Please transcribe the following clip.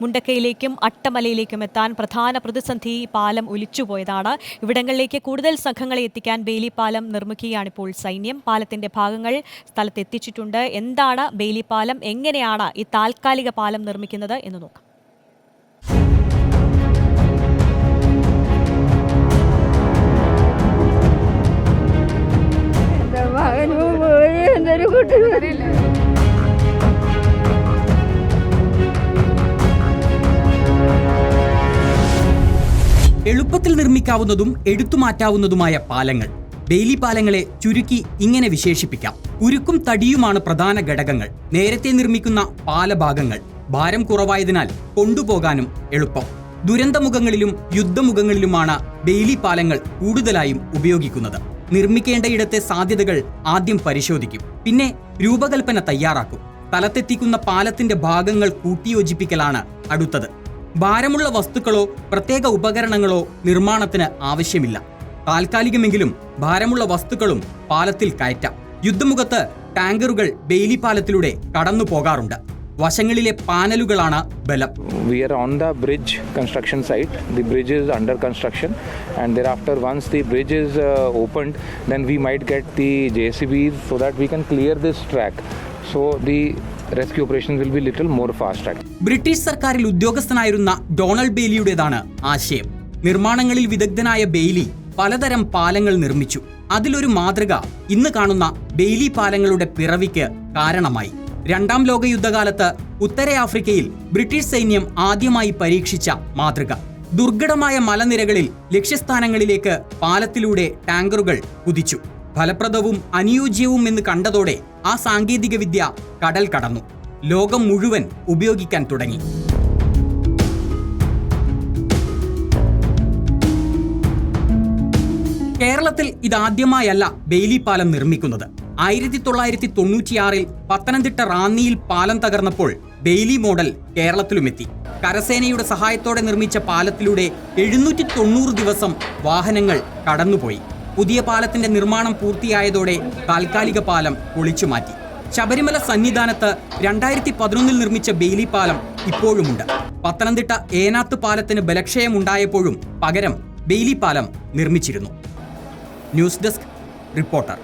മുണ്ടക്കയിലേക്കും അട്ടമലയിലേക്കും എത്താൻ പ്രധാന പ്രതിസന്ധി പാലം ഒലിച്ചുപോയതാണ്. ഇവിടങ്ങളിലേക്ക് കൂടുതൽ സംഘങ്ങളെ എത്തിക്കാൻ ബേലി പാലം നിർമ്മിക്കുകയാണിപ്പോൾ സൈന്യം. പാലത്തിന്റെ ഭാഗങ്ങൾ സ്ഥലത്തെത്തിച്ചിട്ടുണ്ട്. എന്താണ് ബേലി പാലം എങ്ങനെയാണ് ഈ താൽക്കാലിക പാലം നിർമ്മിക്കുന്നത് എന്ന് നോക്കാം. മകനും എന്റെ കുട്ടി എളുപ്പത്തിൽ നിർമ്മിക്കാവുന്നതും എടുത്തുമാറ്റാവുന്നതുമായ പാലങ്ങൾ. ബെയിലി പാലങ്ങളെ ചുരുക്കി ഇങ്ങനെ വിശേഷിപ്പിക്കാം. ഉരുക്കും തടിയുമാണ് പ്രധാന ഘടകങ്ങൾ. നേരത്തെ നിർമ്മിക്കുന്ന പാലഭാഗങ്ങൾ ഭാരം കുറവായതിനാൽ കൊണ്ടുപോകാനും എളുപ്പം. ദുരന്തമുഖങ്ങളിലും യുദ്ധമുഖങ്ങളിലുമാണ് ബെയിലി പാലങ്ങൾ കൂടുതലായും ഉപയോഗിക്കുന്നത്. നിർമ്മിക്കേണ്ടയിടത്തെ സാധ്യതകൾ ആദ്യം പരിശോധിക്കും. പിന്നെ രൂപകൽപ്പന തയ്യാറാക്കും. സ്ഥലത്തെത്തിക്കുന്ന പാലത്തിന്റെ ഭാഗങ്ങൾ കൂട്ടിയോജിപ്പിക്കലാണ് അടുത്തത്. ഭാരമുള്ള വസ്തുക്കളോ പ്രത്യേക ഉപകരണങ്ങളോ നിർമ്മാണത്തിന് ആവശ്യമില്ല താൽക്കാലികമെങ്കിലും ഭാരമുള്ള വസ്തുക്കളും പാലത്തിൽ കയറ്റാം യുദ്ധമുഖത്ത് ടാങ്കറുകൾ ബെയിലി പാലത്തിലൂടെ കടന്നു പോകാറുണ്ട് വശങ്ങളിലെ പാനലുകളാണ് ബലം we are on the bridge construction site the bridge is under construction and thereafter once the bridge is uh, opened then we might get the jcbs so that we can clear this track so the rescue operations will be little more fast track British സർക്കാരിൽ ഉദ്യോഗസ്ഥനായിരുന്ന Donald ബെയിലിയുടേതാണ് ആശയം. നിർമ്മാണങ്ങളിൽ വിദഗ്ധനായ Bailey പലതരം പാലങ്ങൾ നിർമ്മിച്ചു. അതിലൊരു മാതൃക ഇന്ന് കാണുന്ന ബെയ്ലി പാലങ്ങളുടെ പിറവിക്ക് കാരണമായി. രണ്ടാം ലോക യുദ്ധകാലത്ത് ഉത്തര ആഫ്രിക്കയിൽ ബ്രിട്ടീഷ് സൈന്യം ആദ്യമായി പരീക്ഷിച്ച മാതൃക. ദുർഘടമായ മലനിരകളിൽ ലക്ഷ്യസ്ഥാനങ്ങളിലേക്ക് പാലത്തിലൂടെ ടാങ്കറുകൾ കുതിച്ചു. ഫലപ്രദവും അനുയോജ്യവും എന്ന് കണ്ടതോടെ ആ സാങ്കേതികവിദ്യ കടൽ കടന്നു. ലോകം മുഴുവൻ ഉപയോഗിക്കാൻ തുടങ്ങി. കേരളത്തിൽ ഇതാദ്യമായല്ല ബെയിലി പാലം നിർമ്മിക്കുന്നത്. ആയിരത്തി തൊള്ളായിരത്തി തൊണ്ണൂറ്റിയാറിൽ പത്തനംതിട്ട റാന്നിയിൽ പാലം തകർന്നപ്പോൾ ബെയിലി മോഡൽ കേരളത്തിലുമെത്തി. കരസേനയുടെ സഹായത്തോടെ നിർമ്മിച്ച പാലത്തിലൂടെ എഴുന്നൂറ്റി തൊണ്ണൂറ് ദിവസം വാഹനങ്ങൾ കടന്നുപോയി. പുതിയ പാലത്തിന്റെ നിർമ്മാണം പൂർത്തിയായതോടെ താൽക്കാലിക പാലം പൊളിച്ചു മാറ്റി. ശബരിമല സന്നിധാനത്ത് രണ്ടായിരത്തി പതിനൊന്നിൽ നിർമ്മിച്ച ബെയിലി പാലം ഇപ്പോഴുമുണ്ട്. പത്തനംതിട്ട ഏനാത്ത് പാലത്തിന് ബലക്ഷയമുണ്ടായപ്പോഴും പകരം ബെയിലി പാലം നിർമ്മിച്ചിരുന്നു. News desk reporter.